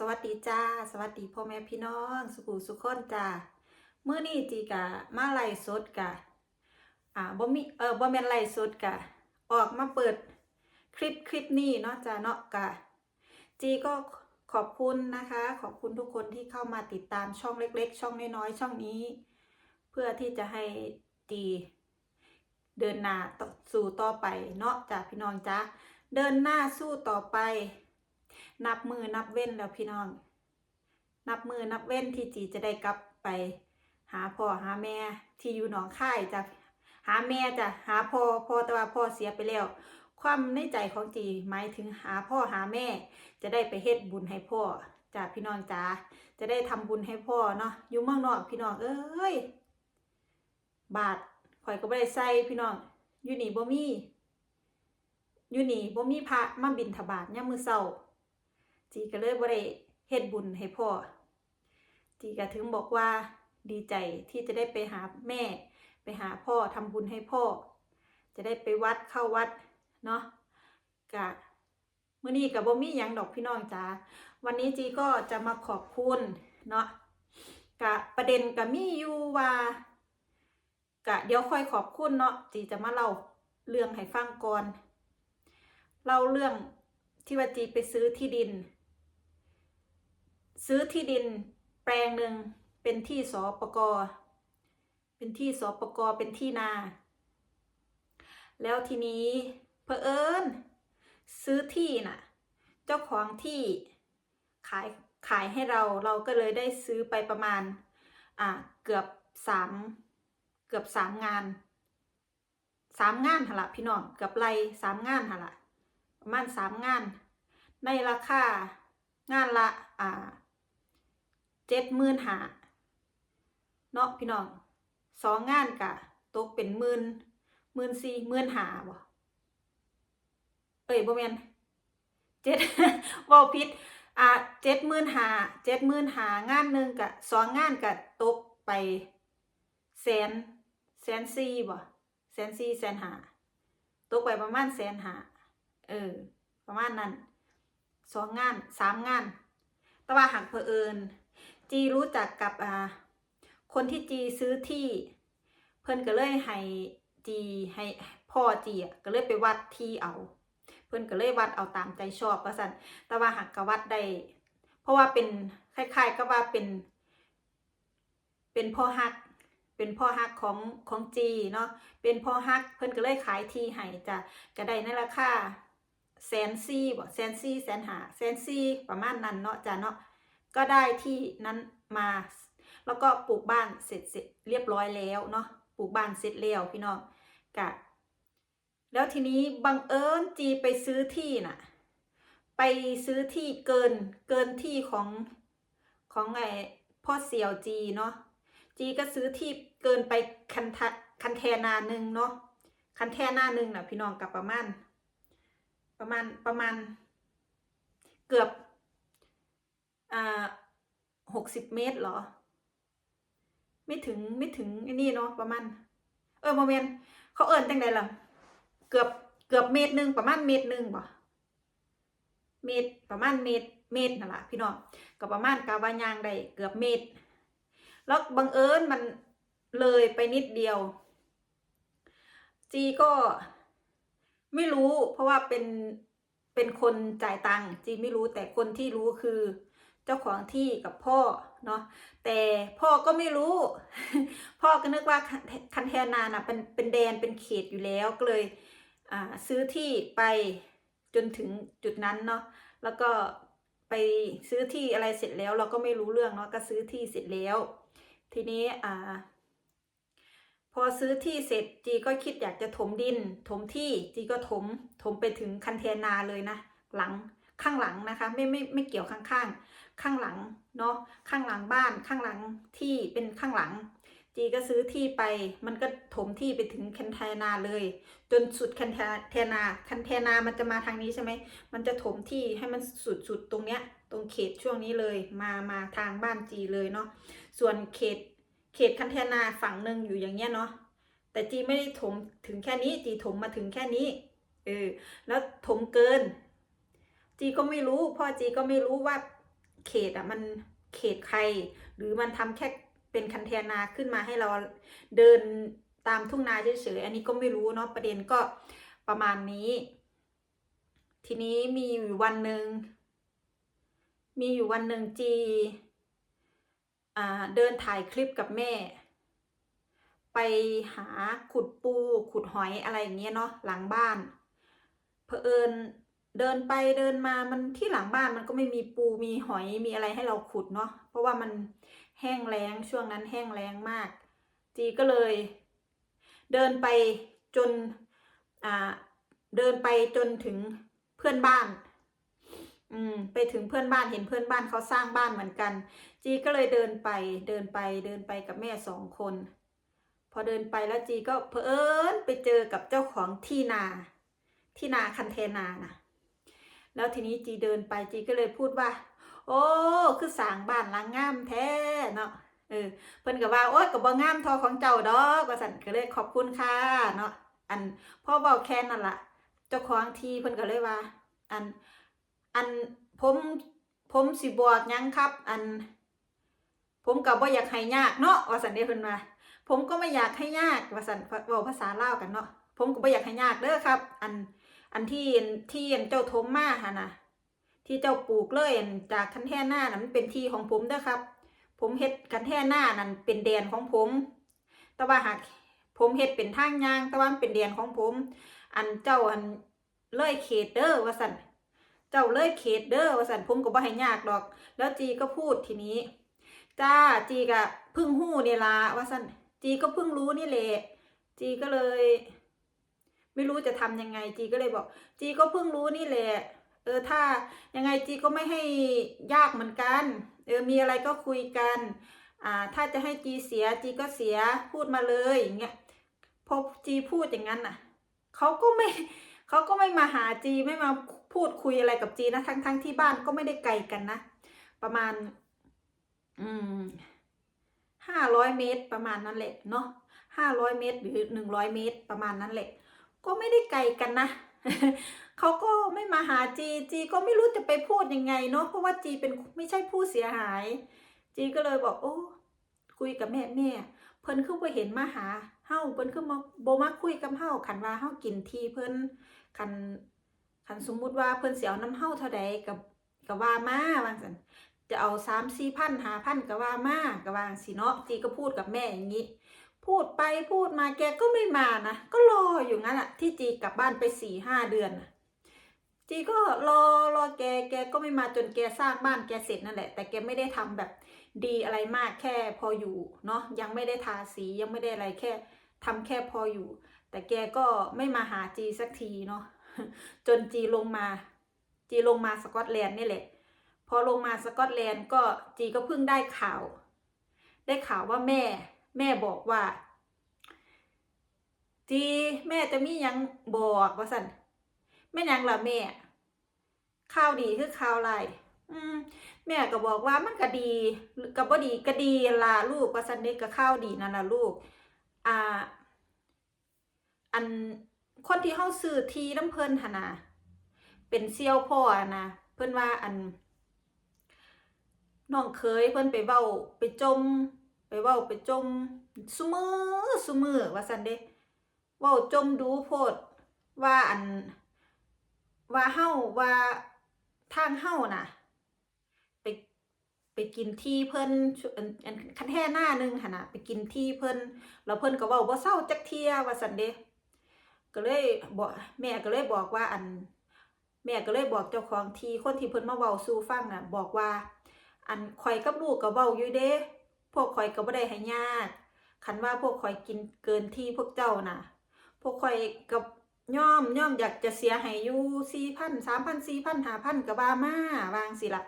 สวัสดีจ้า สวัสดีพ่อแม่พี่น้อง สุขุสุขคนจ้าเมื่อนี้จีกะมาไล่สดกะอ่าบ่มีเออบ่แม่นไล่สดกะ ออกมาเปิดคลิปคลิปนี้เนาะจ้าเนาะกะ จีก็ขอบคุณนะคะ ขอบคุณทุกคนที่เข้ามาติดตามช่องเล็ก ๆ ช่องน้อยๆช่องนี้ เพื่อที่จะให้จีเดินหน้าสู่ต่อไปเนาะจ้าพี่น้องจ้าเดินหน้าสู้ต่อไป นับมือนับเว้นแล้วพี่น้อง นับมือนับเว้นที่จีจะได้กลับไป หาพ่อหาแม่ที่อยู่หนองค่ายจะหาแม่จะหาพ่อพ่อแต่ว่าพ่อเสียไปแล้ว ความในใจของจีหมายถึงหาพ่อหาแม่ จะได้ไปเฮ็ดบุญให้พ่อจ้ะพี่น้องจ๋าจะได้ทำบุญให้พ่อเนาะอยู่เมืองนอกพี่น้องเอ้ยบาทข่อยก็บ่ได้ใส่พี่น้องอยู่นี่บ่มีอยู่นี่บ่มีพระมาบิณฑบาตยามมือเช้า จีก็เลยบ่ได้เฮ็ดบุญให้พ่อ จีก็ถึงบอกว่าดีใจที่จะได้ไปหาแม่ ไปหาพ่อทำบุญให้พ่อ จะได้ไปวัดเข้าวัดเนาะกะมื้อนี้ก็บ่มียังดอกพี่น้องจ๋าวันนี้จีก็จะมาขอบคุณเนาะกะประเด็นก็มีอยู่ว่ากะเดี๋ยวค่อยขอบคุณเนาะจีจะมาเล่าเรื่องให้ฟังก่อนเล่าเรื่องที่ว่าจีไปซื้อที่ดิน ซื้อที่ดินแปลงหนึ่งเป็นที่สปกเป็นที่สปกเป็นที่นา แล้วทีนี้เพอเอิญซื้อที่น่ะ เจ้าของที่ขายขายให้เราเราก็เลยได้ซื้อไปประมาณ อ่าเกือบสามเกือบสามงานสามงานหละพี่น้องเกือบไรสามงานหละประมาณสามงาน ในราคางานละอ่า เจ็ดหมื่นหาเนาะพี่น้องสองงานกะตกเป็นหมื่นหมื่นสี่หมื่นหาบ่เอ้ยบ่แมนเจ็ดว้าผิดอ่าเจ็ดหมื่นหาเจ็ดหมื่นหางานหนึ่งกะสองงานกะตกไปแสนแสนสี่บ่แสนสี่แสนหาตกไปประมาณแสนหาเออ ประมาณนั้นสองงานสามงาน แต่ว่าหักเพอเอิญ จีรู้จักกับอ่าคนที่จีซื้อที่ เพิ่นก็เลยให้จีให้พ่อจีอะก็เลยไปวัดที่เอา เพิ่นก็เลยวัดเอาตามใจชอบว่าซั่นแต่ว่าหักก็วัดได้ เพราะว่าเป็นคล้ายๆก็ว่าเป็น เป็นพ่อฮัก เป็นพ่อฮักของของจีเนาะเป็นพ่อฮัก เพิ่นก็เลยขายที่ให้จ้ะก็ได้ในราคาแสนซี่บ่แสนซี่แสนหาแสนซี่ประมาณนั้นเนาะจ้ะเนาะ ก็ได้ที่นั้นมา แล้วก็ปลูกบ้านเสร็จเสร็จเรียบร้อยแล้วเนาะปลูกบ้านเสร็จแล้วพี่น้องกะแล้วทีนี้บังเอิญจีไปซื้อที่น่ะ ไปซื้อที่เกินเกินที่ของของไอพ่อเสี่ยวจีเนาะจีก็ซื้อที่เกินไปคันทะคันแทนาหนึ่งเนาะคันแทนาหนึ่งน่ะพี่น้องกับประมาณประมาณประมาณ เกือบ อ่าหกสิบเมตรเหรอ ไม่ถึงไม่ถึงไอ้นี่เนาะประมาณ เออโมเมนเขาเอิญจังใดล่ะ เกือบเกือบเมตรหนึ่งประมาณเมตรหนึ่งบ่เมตรประมาณเมตรเมตรนั่นแหละพี่น้องก็ประมาณกาวายางได้เกือบเมตร แล้วบังเอิญมันเลยไปนิดเดียว จีก็ไม่รู้เพราะว่าเป็นเป็นคนจ่ายตังค์จีไม่รู้แต่คนที่รู้คือ เจ้าของที่กับพ่อเนาะแต่พ่อก็ไม่รู้ พ่อก็นึกว่าคันแทนาน่ะเป็นเป็นแดนเป็นเขตอยู่แล้วก็เลยซื้อที่ไปจนถึงจุดนั้นเนาะแล้วก็ไปซื้อที่อะไรเสร็จแล้ว เราก็ไม่รู้เรื่องเนาะก็ซื้อที่เสร็จแล้ว ทีนี้อ่า พอซื้อที่เสร็จจีก็คิดอยากจะถมดิน ถมที่จีก็ถม ถมไปถึงคันเทนาเลยนะหลังข้างหลังนะคะ ไม่ไม่ไม่เกี่ยวข้างข้าง ข้างหลังเนาะข้างหลังบ้านข้างหลังที่เป็นข้างหลัง จีก็ซื้อที่ไปมันก็ถมที่ไปถึงคันเทนาเลย จนสุดคันเทนาคันเทนามันจะมาทางนี้ใช่ไหมมันจะถมที่ให้มันสุดสุดตรงเนี้ยตรงเขตช่วงนี้เลยมามาทางบ้านจีเลยเนาะส่วนเขตเขตคันเทนาฝั่งหนึ่งอยู่อย่างเงี้ยเนาะแต่จีไม่ได้ถมถึงแค่นี้จีถมมาถึงแค่นี้เออแล้วถมเกินจีก็ไม่รู้พ่อจีก็ไม่รู้ว่า เขตอะมันเขตใคร หรือมันทำแค่เป็นคันแทนาขึ้นมาให้เราเดินตามทุ่งนาเฉยๆอันนี้ก็ไม่รู้เนาะประเด็นก็ประมาณนี้ ทีนี้มีอยู่วันหนึ่งมีอยู่วันหนึ่งจีอ่าเดินถ่ายคลิปกับแม่ ไปหาขุดปูขุดหอยอะไรอย่างเงี้ยเนาะหลังบ้านเผอิญ เดินไปเดินมามันที่หลังบ้านมันก็ไม่มีปูมีหอยมีอะไรให้เราขุดเนาะเพราะว่ามันแห้งแล้งช่วงนั้นแห้งแล้งมาก จีก็เลย เดินไปจนอ่าเดินไปจนถึงเพื่อนบ้าน อืม ไปถึงเพื่อนบ้านเห็นเพื่อนบ้านเขาสร้างบ้านเหมือนกัน จีก็เลยเดินไปเดินไปเดินไปกับแม่สองคน พอเดินไปแล้วจีก็เพอเอิญไปเจอกับเจ้าของที่นา ที่นาคันเทนานะ แล้วทีนี้จีเดินไปจีก็เลยพูดว่า โอ้คือสางบ้านหลังงามแท้เนาะเออเพิ่นก็ว่าโอ๊ยก็บ่งามทอของเจ้าดอกว่าสั่นก็เลยขอบคุณค่ะเนาะอันพ่อเว้าแค่นั้นล่ะเจ้าของทีเพิ่นก็เลยว่า อันอันผมผมสิบอกยังครับ อัน ผมก็บ่อยากให้ยากเนาะว่าสันเด้เพิ่นว่าผมก็ไม่อยากให้ยากว่าสันเว้าภาษาลาวกันเนาะผมก็บ่อยากให้ยากเด้อครับ อัน อันที่ที่เจ้าทมมาหั่นน่ะที่เจ้าปลูกเลยอั่นจากคันแท่หน้าน่ะมันเป็นที่ของผมด้อครับ ผมเฮ็ดคันแท่หน้านั่นเป็นแดนของผม แต่ว่าหากผมเฮ็ดเป็นทางยางแต่ว่าเป็นแดนของผม อันเจ้าอันเลยเขตเด้อว่าสันเจ้าเลยเขตเด้อว่าสันผมก็บ่ให้ยากดอก แล้วจีก็พูดทีนี้จ้าจีก็พิ่งหู้นี่ละว่าสันจีก็พิ่งรู้นี่แหละจีก็เลย ไม่รู้จะทำยังไงจีก็เลยบอก จีก็เพิ่งรู้นี่แหละ เออถ้ายังไงจีก็ไม่ให้ยากเหมือนกัน เออมีอะไรก็คุยกัน อ่าถ้าจะให้จีเสียจีก็เสียพูดมาเลยอย่างเงี้ยพอจีพูดอย่างนั้นน่ะเขาก็ไม่เขาก็ไม่มาหาจีไม่มาพูดคุยอะไรกับจีนะทั้งทั้งที่บ้านก็ไม่ได้ไกลกันนะ ประมาณ อืมห้าร้อยเมตรประมาณนั้นแหละเนาะห้าร้อยเมตรหรือหนึ่งร้อยเมตรประมาณนั้นแหละ ก็ไม่ได้ไกลกันนะเขาก็ไม่มาหาจีจีก็ไม่รู้จะไปพูดยังไงเนาะเพราะว่าจีเป็นไม่ใช่ผู้เสียหาย จีก็เลยบอกโอ้คุยกับแม่แม่ เพิ่นคือบ่เห็นมาหาเฮาเพิ่นคือมาโบมาคุยกับเฮาคันว่าเฮากินทีเพิ่นคันคันสมมุติว่าเพิ่นเสิเอาน้ำเฮาเท่าใดกับกับว่ามาว่าซั่นจะเอา3 4พัน5พันก็ว่ามาก็ว่าสิเนาะจีก็พูดกับแม่อย่างนี้ พูดไปพูดมาแกก็ไม่มานะ ก็รออยู่งั้นอะที่จีกลับบ้านไปสี่ห้าเดือนนะจีก็รอรอแกแกก็ไม่มาจนแกสร้างบ้านแกเสร็จนั่นแหละ แต่แกไม่ได้ทำแบบดีอะไรมากแค่พออยู่เนาะยังไม่ได้ทาสียังไม่ได้อะไรแค่ทำแค่พออยู่ แต่แกก็ไม่มาหาจีสักทีเนาะจนจีลงมา จีลงมาสกอตแลนด์นี่แหละ พอลงมาสกอตแลนด์ก็จีก็เพิ่งได้ข่าว ได้ข่าวว่าแม่ แม่บอกว่า จีแม่จะมียังบอกว่าสันแม่ยังล่ะแม่ข่าวดีคือข่าวไรอืม แม่ก็บอกว่ามันก็ดีก็บ่ดีก็ดีล่ะลูกว่าสันเด็กก็ข่าวดีนั่นล่ะลูก อ่า อันคนที่เฮาซื้อทีน้ำเพลินหนน่ะเป็นเซี่ยวพ่ออะนะเพิ่อนว่าอันน้องเคยเพิ่นไปเว้าไปจม ไปเว้าไปจมซุมือซุมือว่าซั่นเด้เว้าจมดูโพดว่าอันว่าเฮาว่าทางเฮาน่ะ ไปไปกินที่เพิ่นอันคันแท่หน้านึงหั่นน่ะไปกินที่เพิ่นแล้วเพิ่นก็เว้าบ่เศร้าจักเที่ยว่าซั่นเด้ก็เลยบอกแม่ก็เลยบอกว่าอัน แม่ก็เลยบอกเจ้าของที่คนที่เพิ่นมาเว้าสู่ฟังน่ะ บอกว่า อันข่อยกับลูกก็เว้าอยู่เด้ พวกข่อยก็บ่ได้ให้ยากคันว่าพวกข่อยกินเกินที่พวกเจ้าน่ะ พวกข่อยกับย่อมย่อมอยากจะเสียให้อยู่สี่พันสามพันสี่พันห้าพันก็ว่ามาวางสิละ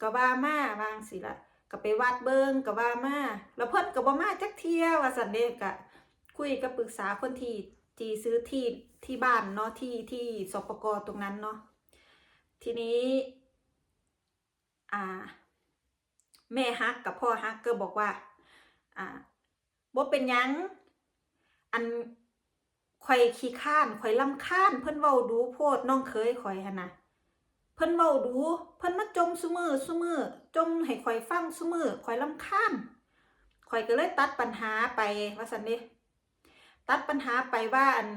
ก็ว่ามาวางสิละก็ไปวัดเบิงก็ว่ามาแล้วเพิ่นก็บ่มาจักเที่ยว่าสันเดกะคุยกับปรึกษาคนที่ที่ซื้อที่ที่บ้านเนาะที่ที่สปกตรงนั้นเนาะทีนี้ อ่า แม่ฮักกับพ่อฮักก็บอกว่า อ่าบ่เป็นยังอันข่อยขี้ข้านข่อยลำค้าน เพิ่นเว้าดูโพดน้องเคยข่อยหั่นนะเพิ่นเว้าดู เพิ่นมาจมซุมือซุมือจมให้ข่อยฟังซุมือข่อยลำคาญข่อยก็เลยตัดปัญหาไปว่าซั่นเด้ตัดปัญหาไปว่าอัน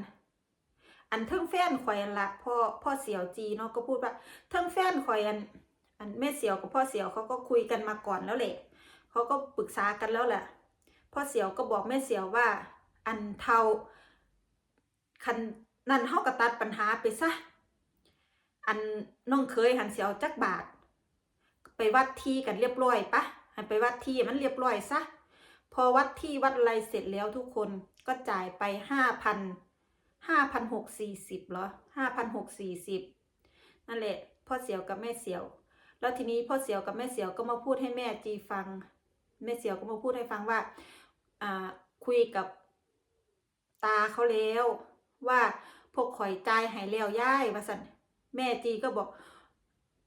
อันเทิงแฟนข่อยละพ่อพ่อเสี่ยวจีเนาะก็พูดว่าเทิงแฟนข่อยอัน อันแม่เสี่ยวกับพ่อเสี่ยวเขาก็คุยกันมาก่อนแล้วแหละเขาก็ปรึกษากันแล้วแหละพ่อเสี่ยวก็บอกแม่เสี่ยวว่า อันเทาคันนั่นเฮาก็ตัดปัญหาไปซะอันน้องเคยหันเสียวจักบาท ไปวัดที่กันเรียบร้อยปะหันไปวัดที่มันเรียบร้อยซะพอวัดที่วัดอะไรเสร็จแล้วทุกคนก็จ่ายไปห้าพันห้าพันหกสี่สิบเหรอห้าพันหกสี่สิบนั่นแหละพ่อเสียวกับแม่เสียว แล้วทีนี้พ่อเสียวกับแม่เสียวก็มาพูดให้แม่จีฟัง แม่เสียวก็มาพูดให้ฟังว่าอ่าคุยกับตาเขาแล้วว่าพวกข่อยจ่ายให้แล้วย่ายว่าสันแม่จีก็บอก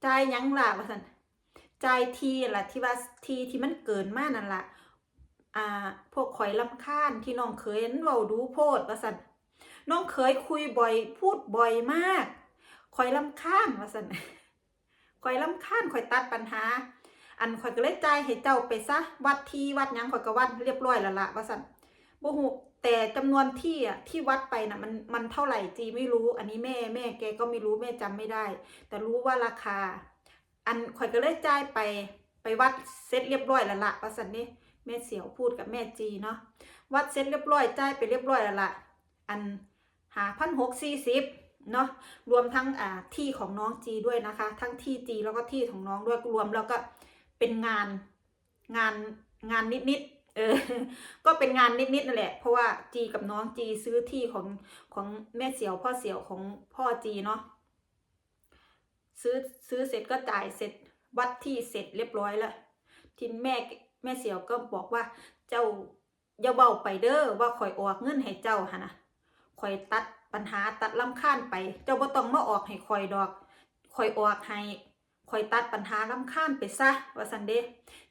จายยังล่ะว่าสันจายทีล่ะที่ว่าทีที่มันเกินมากนั่นล่ะอ่าพวกข่อยลำค้าญที่น้องเคยนั้นเว้าดูโพดว่าสันน้องเคยคุยบ่อยพูดบ่อยมากข่อยลำคาญว่าสัน ข่อยลำคาญข่อยตัดปัญหา อันข่อยก็เลยจ่ายให้เจ้าไปซะวัดที่วัดยังข่อยก็วัดเรียบร้อยแล้วละว่าสันบ่ฮู้แต่จำนวนที่อะที่วัดไปน่ะมันมันเท่าไหร่จีไม่รู้ อันนี้แม่แม่แกก็ไม่รู้แม่จำไม่ได้ แต่รู้ว่าราคา อันข่อยก็เลยจ่ายไปไปวัดเสร็จเรียบร้อยแล้วละว่าสันนี่แม่เสียวพูดกับแม่จีเนาะวัดเสร็จเรียบร้อยจ่ายไปเรียบร้อยแล้วละอันหาพันหกสี่สิบ เนาะรวมทั้งอ่าที่ของน้องจีด้วยนะคะ ทั้งที่จีแล้วก็ที่ของน้องด้วยรวมแล้วก็เป็นงานงานงานนิดๆเออก็เป็นงานนิดๆนั่นแหละ เพราะว่าจีกับน้องจีซื้อที่ของของแม่เสียวพ่อเสียวของพ่อจีเนาะซื้อซื้อเสร็จก็จ่ายเสร็จวัดที่เสร็จเรียบร้อยแล้วทีแม่แม่เสียวก็บอกว่าเจ้าอย่าเบาไปเด้อว่าข่อยออกเงินให้เจ้าหะนะข่อยตัด ปัญหาตัดลำคาญไป เจ้าบ่ต้องมาออกให้ข่อยดอกข่อยออกให้คอยตัดปัญหาลำข้ามไปซะว่าซันเด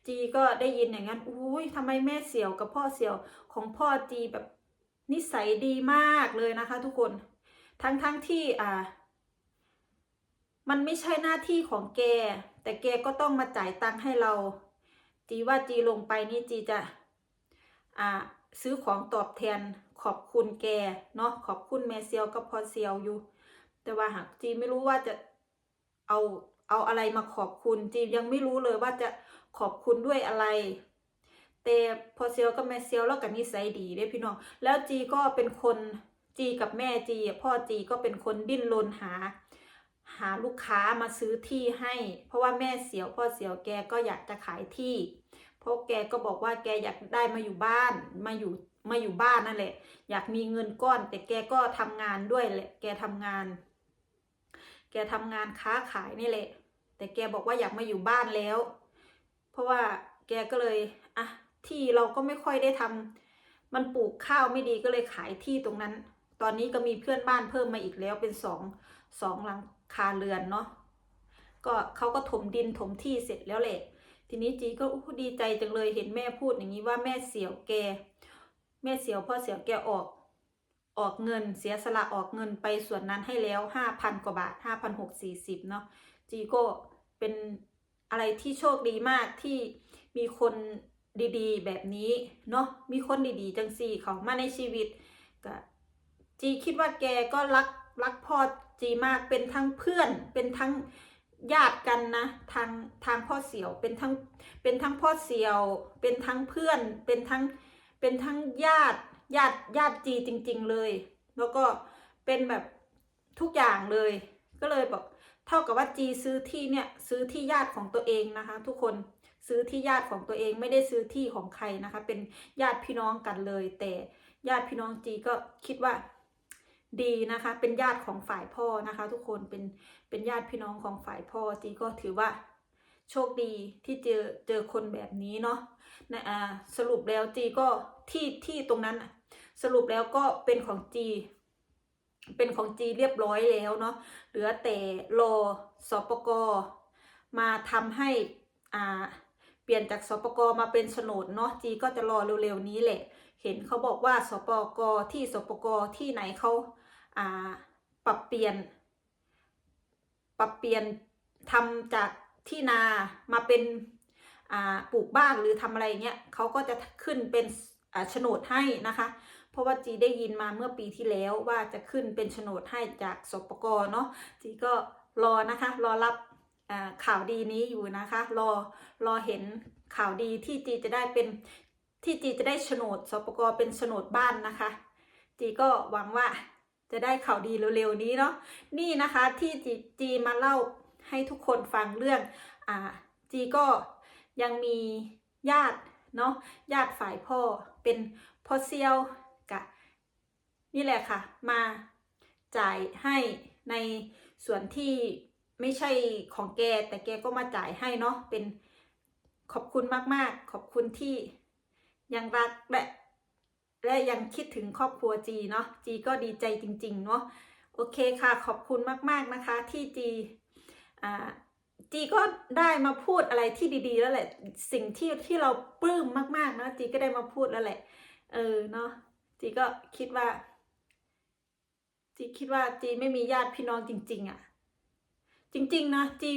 จีก็ได้ยินอย่างนั้นอุ้ยทำไมแม่เสี่ยวกับพ่อเสี่ยวของพ่อจีแบบนิสัยดีมากเลยนะคะ ทุกคนทั้งทั้งที่อ่า มันไม่ใช่หน้าที่ของแก แต่แกก็ต้องมาจ่ายตังค์ให้เรา จีว่าจีลงไปนี่จีจะ อ่า ซื้อของตอบแทน ขอบคุณแกเนาะขอบคุณแม่เซียวกับพ่อเซียวอยู่ แต่ว่าหากจีไม่รู้ว่าจะเอาเอาอะไรมาขอบคุณจียังไม่รู้เลยว่าจะขอบคุณด้วยอะไรแต่พอเซียวกับแม่เซียวแล้วกับนิสัยดีเด้พี่น้องแล้วจีก็เป็นคนจีกับแม่จีพ่อจีก็เป็นคนดิ้นรนหา หาลูกค้ามาซื้อที่ให้ เพราะว่าแม่เสียวพ่อเสียวแกก็อยากจะขายที่เพราะแกก็บอกว่าแกอยากได้มาอยู่บ้านมาอยู่ มาอยู่บ้านนั่นแหละ อยากมีเงินก้อน แต่แกก็ทำงานด้วยแหละ แกทำงาน แกทำงานค้าขายนี่แหละ แต่แกบอกว่าอยากมาอยู่บ้านแล้ว เพราะว่าแกก็เลยอะที่เราก็ไม่ค่อยได้ทำมันปลูกข้าวไม่ดีก็เลยขายที่ตรงนั้น ตอนนี้ก็มีเพื่อนบ้านเพิ่มมาอีกแล้วเป็นสองสองหลังคาเรือนเนาะก็เขาก็ถมดินถมที่เสร็จแล้วแหละ ทีนี้จีก็ดีใจจังเลยเห็นแม่พูดอย่างนี้ว่าแม่เสียวแก แม่เสียวพ่อเสียวแกออก ออกเงินเสียสละออกเงินไปส่วนนั้นให้แล้วห้าพันกว่าบาทห้าพันหกสี่สิบเนาะจีก็เป็นอะไรที่โชคดีมากที่มีคนดีๆ แบบนี้เนาะมีคนดีๆ จังสี่เขามาในชีวิตก็จีคิดว่าแกก็รักรักพ่อจีมากเป็นทั้งเพื่อนเป็นทั้งญาติกันนะทางทางพ่อเสียวเป็นทั้งเป็นทั้งพ่อเสียว เป็นทั้งเพื่อนเป็นทั้ง เป็นทั้งญาติญาติญาติจีจริง ๆเลย แล้วก็เป็นแบบทุกอย่างเลย ก็เลยบอกเท่ากับว่าจีซื้อที่เนี่ยซื้อที่ญาติของตัวเองนะคะ ทุกคนซื้อที่ญาติของตัวเองไม่ได้ซื้อที่ของใครนะคะ เป็นญาติพี่น้องกันเลย แต่ญาติพี่น้องจีก็คิดว่าดีนะคะ เป็นญาติของฝ่ายพ่อนะคะ ทุกคนเป็นเป็นญาติพี่น้องของฝ่ายพ่อจีก็ถือว่าโชคดีที่เจอเจอคนแบบนี้เนาะนะอ่าสรุปแล้วจีก็ ที่ที่ตรงนั้นสรุปแล้วก็เป็นของจีเป็นของจีเรียบร้อยแล้วเนาะเหลือแต่รอสปกมาทำให้อ่าเปลี่ยนจากสปกมาเป็นโฉนดเนาะจีก็จะรอเร็วๆนี้แหละ เห็นเขาบอกว่าสปกที่สปกที่ไหนเขาอ่าปรับเปลี่ยน ปรับเปลี่ยนทำจากที่นามาเป็นอ่าปลูกบ้านหรือทำอะไรเงี้ยเขาก็จะขึ้นเป็น โฉนดให้นะคะ เพราะว่าจีได้ยินมาเมื่อปีที่แล้วว่าจะขึ้นเป็นโฉนดให้จากสปกเนาะจีก็รอนะคะ รอรับข่าวดีนี้อยู่นะคะ รอรอเห็นข่าวดีที่จีจะได้เป็นที่จีจะได้โฉนดสปกเป็นโฉนดบ้านนะคะ จีก็หวังว่าจะได้ข่าวดีเร็วๆนี้เนาะนี่นะคะที่จีจีมาเล่าให้ทุกคนฟังเรื่องอ่าจีก็ยังมีญาติเนาะญาติฝ่ายพ่อ เป็นพอเซียวกะนี่แหละค่ะ มาจ่ายให้ในส่วนที่ไม่ใช่ของแก แต่แกก็มาจ่ายให้เนาะเป็นขอบคุณมาก ๆ ขอบคุณที่ยังรักและและยังคิดถึงครอบครัวจีเนาะจีก็ดีใจจริง ๆ เนาะโอเคค่ะ ขอบคุณมาก ๆ นะคะที่จีอ่า จีก็ได้มาพูดอะไรที่ดีๆ แล้วแหละ สิ่งที่ที่เราปลื้มมากๆนะจีก็ได้มาพูดแล้วแหละ เออเนาะจีก็คิดว่า จีคิดว่าจีไม่มีญาติพี่น้องจริง ๆอะ่ะ จริง ๆ นะจี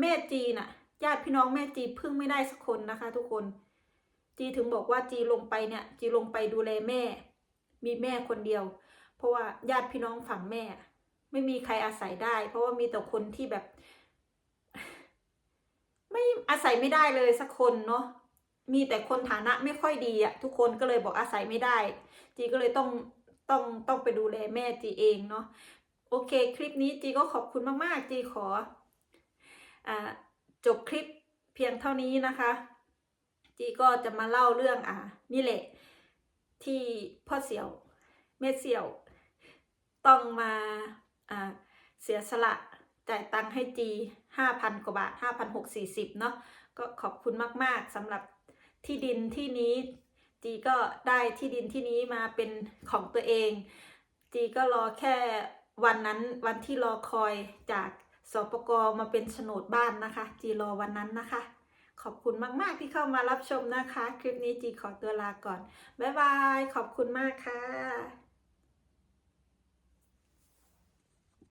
แม่จีน่ะ ญาติพี่น้องแม่จีพึ่งไม่ได้สักคนนะคะ ทุกคน จีถึงบอกว่าจีลงไปเนี่ย จีลงไปดูแลแม่ มีแม่คนเดียว เพราะว่าญาติพี่น้องฝั่งแม่ ไม่มีใครอาศัยได้ เพราะว่ามีแต่คนที่แบบ ไม่อาศัยไม่ได้เลยสักคนเนาะมีแต่คนฐานะไม่ค่อยดีอะทุกคนก็เลยบอกอาศัยไม่ได้ จีก็เลยต้องต้องต้องไปดูแลแม่จีเองเนาะโอเค คลิปนี้จีก็ขอบคุณมากๆ จีขออ่าจบคลิปเพียงเท่านี้นะคะ จีก็จะมาเล่าเรื่องอ่านี่แหละ ที่พ่อเสี่ยวแม่เสี่ยว ต้องมาอ่าเสียสละ จ่ายตังค์ให้จีห้าพันกว่าบาทห้าพันหกสี่สิบเนาะก็ขอบคุณมาก ๆสำหรับที่ดินที่นี้จีก็ได้ที่ดินที่นี้มาเป็นของตัวเอง จีก็รอแค่วันนั้นวันที่รอคอยจากสปกมาเป็นโฉนดบ้านนะคะ จีรอวันนั้นนะคะ ขอบคุณมากๆที่เข้ามารับชมนะคะ คลิปนี้จีขอตัวลาก่อน บ๊ายบาย ขอบคุณมากค่ะ